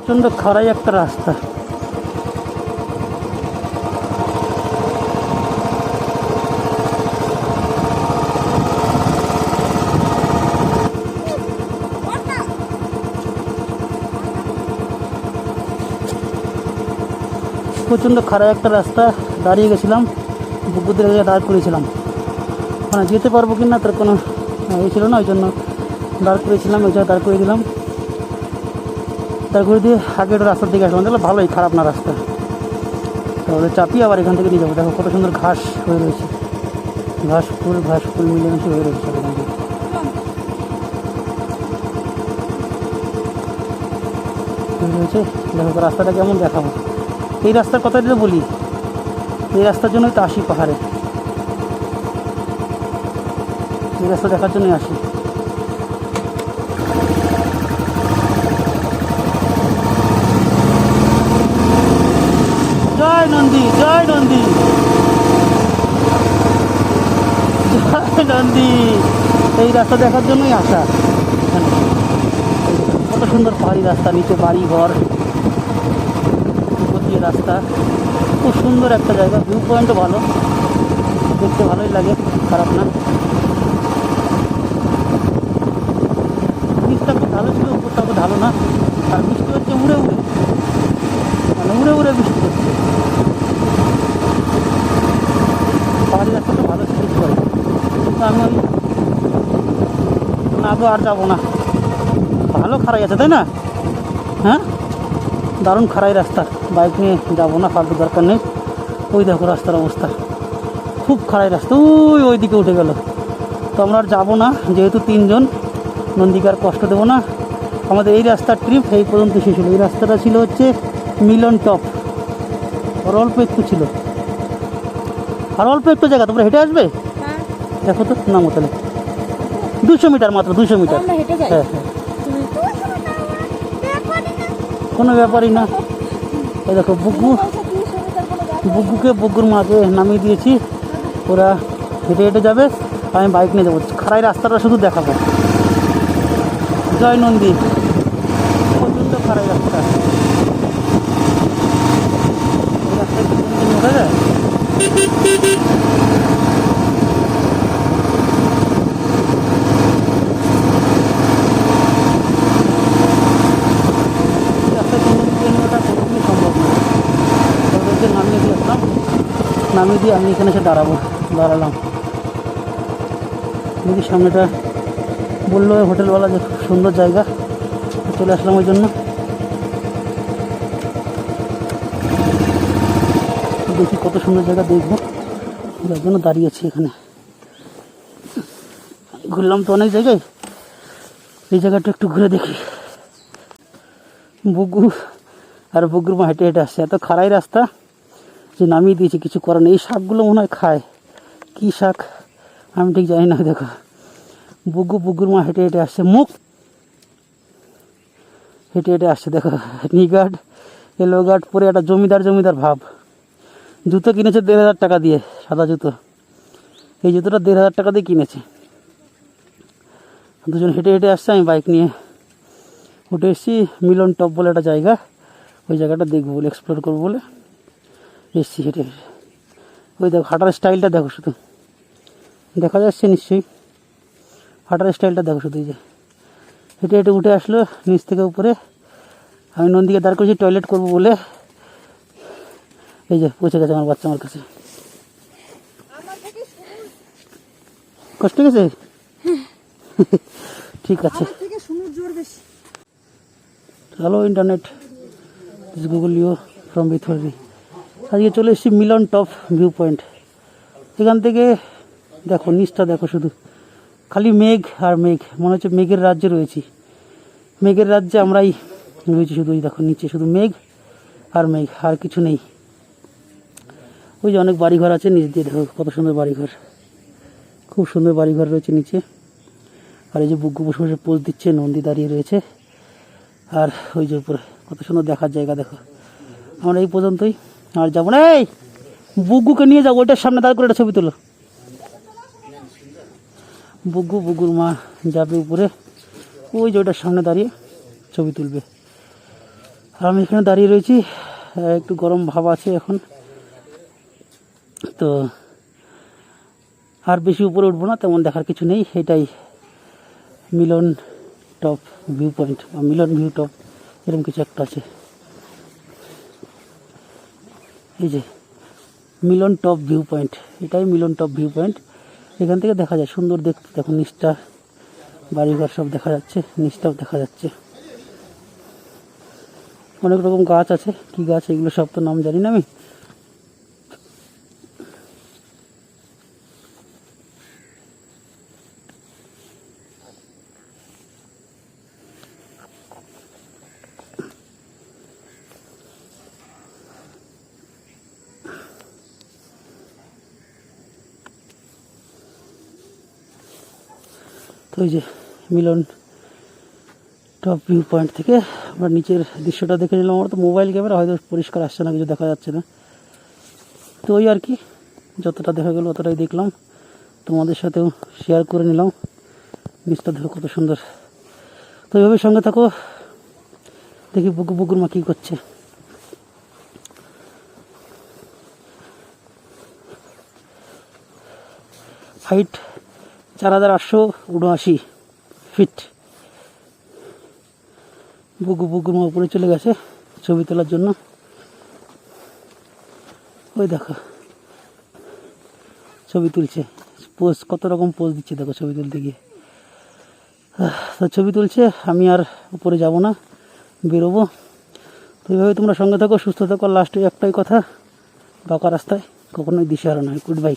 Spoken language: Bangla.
প্রচণ্ড খারাই একটা রাস্তা। প্রচণ্ড খারাপ একটা রাস্তা, দাঁড়িয়ে গেছিলাম বুকুদের জায়গায় দাঁড় করেছিলাম মানে যেতে পারব কি না তার কোনো এ ছিল না, ওই জন্য দাঁড় করেছিলাম ওই জায়গায় দাঁড় করে দিলাম। করে দিয়ে আগে একটা রাস্তার দিকে আসলাম তাহলে ভালোই, খারাপ না রাস্তা। তাহলে চাপিয়ে আবার এখান থেকে নিয়ে যাব। দেখো কত সুন্দর ঘাস হয়ে রয়েছে। ঘাস ফুল ঘাস ফুল মিলেমিশে হয়ে রয়েছে এখান থেকে। রয়েছে। দেখো রাস্তাটা কেমন দেখাবো। এই রাস্তার কথা যদি বলি, এই রাস্তার জন্যই তো আসি পাহাড়ে। এই রাস্তা দেখার জন্যই আসি জয় নন্দী জয় নন্দী জয় নন্দী এই রাস্তা দেখার জন্যই আসা। কত সুন্দর পাহাড়ি রাস্তা, নিচে বাড়ি ঘর। দিয়ে রাস্তা। খুব সুন্দর একটা জায়গা ভিউ পয়েন্টও ভালো। দেখতে ভালোই লাগে, খারাপ না। নিচটা খুব ভালো ছিল, উপরটা খুব ভালো না। আর বৃষ্টি হচ্ছে উড়ে উড়ে মানে উড়ে উড়ে বৃষ্টি হচ্ছে পাহাড়ি রাস্তাটা ভালো ছিল করে কিন্তু আমি ওই গো আর যাব না। ভালো খারাই আছে তাই না? হ্যাঁ? দারুণ খারাই রাস্তা। বাইক নিয়ে যাব না ফালতু দরকার নেই। ওই দেখো রাস্তার অবস্থা। খুব খারাই রাস্তা। ওই ওই দিকে উঠে গেল। তো আমরা আর যাব না যেহেতু তিনজন নন্দীকে আর কষ্ট দেবো না। আমাদের এই রাস্তার ট্রিপ এই পর্যন্ত শেষ হলো। এই রাস্তাটা ছিল হচ্ছে মিলন টপ। আর অল্প একটু ছিল। আর অল্প একটু জায়গা। তোমরা হেঁটে আসবে? হ্যাঁ। দেখো তো নামো তাহলে। দুশো মিটার মাত্র দুশো মিটার। হ্যাঁ। কোনো ব্যাপারই না। এই দেখো বুকু বুকুকে বুকুর মাকে নামিয়ে দিয়েছি। ওরা হেঁটে হেঁটে যাবে আমি বাইক নিয়ে যাব। খারাই রাস্তাটা শুধু দেখাবো। জয় নন্দী। প্রচণ্ড খারাই রাস্তা। যায়? এই রাস্তায় কোনোদিন ট্রেন ওঠা কোনোদিনই সম্ভব না ওদেরকে নামিয়ে দিয়ে আসলাম নামিয়ে দিয়ে আমি এখানে এসে দাঁড়াবো, দাঁড়ালাম। দেখি সামনেটা বলল হোটেলওয়ালা যে খুব সুন্দর জায়গা, চলে আসলাম ওই জন্য। দেখি কত সুন্দর জায়গা দেখব, যার জন্য দাঁড়িয়েছি এখানে। ঘুরলাম তো অনেক জায়গায়, এই জায়গাটা একটু ঘুরে দেখি। বুগু আর বুগুর মা হেঁটে হেঁটে আসছে, এত খারাই রাস্তা। যে নামিয়ে দিয়েছে, কিছু করার নেই। এই শাকগুলো মনে হয় খায়। কী শাক? আমি ঠিক জানি না, দেখো। বুগু বুগুর মা হেঁটে হেঁটে আসছে। মুখ! হেঁটে হেঁটে আসছে, দেখো। নি গার্ড এলো গার্ড পরে একটা জমিদার জমিদার ভাব। জুতো কিনেছে দেড় হাজার টাকা দিয়ে, সাদা জুতো। এই জুতোটা দেড় হাজার টাকা দিয়ে কিনেছে। দুজন হেঁটে হেঁটে আসছে, আমি বাইক নিয়ে। উঠে এসেছি, মিলন টপ বলে একটা জায়গা। ওই জায়গাটা দেখব বলে এক্সপ্লোর করব বলে। এসছি হেঁটে হেঁটে ওই দেখো হাঁটার স্টাইলটা দেখো শুধু। দেখা যাচ্ছে নিশ্চয়ই। হাঁটার স্টাইলটা দেখো শুধু এই যে। হেঁটে হেঁটে উঠে আসলো নিচ থেকে উপরে। আমি নন্দীকে দাঁড় করেছি টয়লেট করব বলে। এই যে পৌঁছে গেছে আমার বাচ্চা আমার কাছে। কষ্ট গেছে ঠিক আছে। Hello internet Google you from বিথরি আজকে চলে এসেছি মিলন টপ ভিউ পয়েন্ট এখান থেকে দেখো, নিচটা দেখো শুধু। খালি মেঘ আর মেঘ, মনে হচ্ছে মেঘের রাজ্যে রয়েছি। মেঘের রাজ্যে আমরাই রয়েছি শুধু ওই দেখো নিচে শুধু মেঘ আর মেঘ, আর কিছু নেই। ওই যে অনেক বাড়িঘর আছে, নিচ দিয়ে দেখো কত সুন্দর বাড়িঘর। খুব সুন্দর বাড়িঘর রয়েছে নিচে। আর এই যে বুগ্গু বসে বসে পোজ দিচ্ছে, নন্দী দাঁড়িয়ে রয়েছে। আর ওই যে উপরে, কত সুন্দর দেখার জায়গা দেখো। আমরা এই পর্যন্তই। আর যাব না, এই বুগ্গুকে নিয়ে যাব, ওইটার সামনে দাঁড় করে একটা ছবি তোলো। বুগ্গু বুগ্গুর মা যাবে উপরে, ওই যে ওইটার সামনে দাঁড়িয়ে ছবি তুলবে। আর আমি এখানে দাঁড়িয়ে রয়েছি, একটু গরম ভাব আছে এখন। তো আর বেশি উপরে উঠবো না, তেমন দেখার কিছু নেই, এটাই মিলন টপ ভিউ পয়েন্ট, বা মিলন ভিউ টপ, এরকম কিছু একটা আছে। এই যে, মিলন টপ ভিউ পয়েন্ট, এটাই মিলন টপ ভিউ পয়েন্ট। এখান থেকে দেখা যায়, সুন্দর দেখতে দেখো নিচটা, বাড়িঘর সব দেখা যাচ্ছে, নিচটাও দেখা যাচ্ছে। অনেক রকম গাছ আছে, কি গাছ, এগুলো সব তো নাম জানি না আমি। এই যে মিলন টপ ভিউ পয়েন্ট থেকে আমরা নিচের দৃশ্যটা দেখে নিলাম। আমার তো মোবাইল ক্যামেরা হয়তো পরিষ্কার আসছে না, কিছু দেখা যাচ্ছে না। তো ওই আর কি, যতটা দেখা গেলো অতটাই দেখলাম। তোমাদের সাথেও শেয়ার করে নিলাম। নিচটা দেখো কত সুন্দর। তো এইভাবে সঙ্গে থাকো। দেখি বুকু বুকুর মা কী করছে। হাইট চার হাজার আটশো উনআশি ফিট। বুকু বুকুর উপরে চলে গেছে ছবি তোলার জন্য। ওই দেখো, ছবি তুলছে। পোজ কত রকম পোজ দিচ্ছে দেখো ছবি তুলতে গিয়ে। তো ছবি তুলছে, আমি আর উপরে যাব না, বেরোবো। তো এইভাবে তোমরা সঙ্গে থাকো, সুস্থ থাকো। লাস্টে একটাই কথা, বাঁকা রাস্তায়, কখনোই দিশে দিশাহারা নয়। Good bye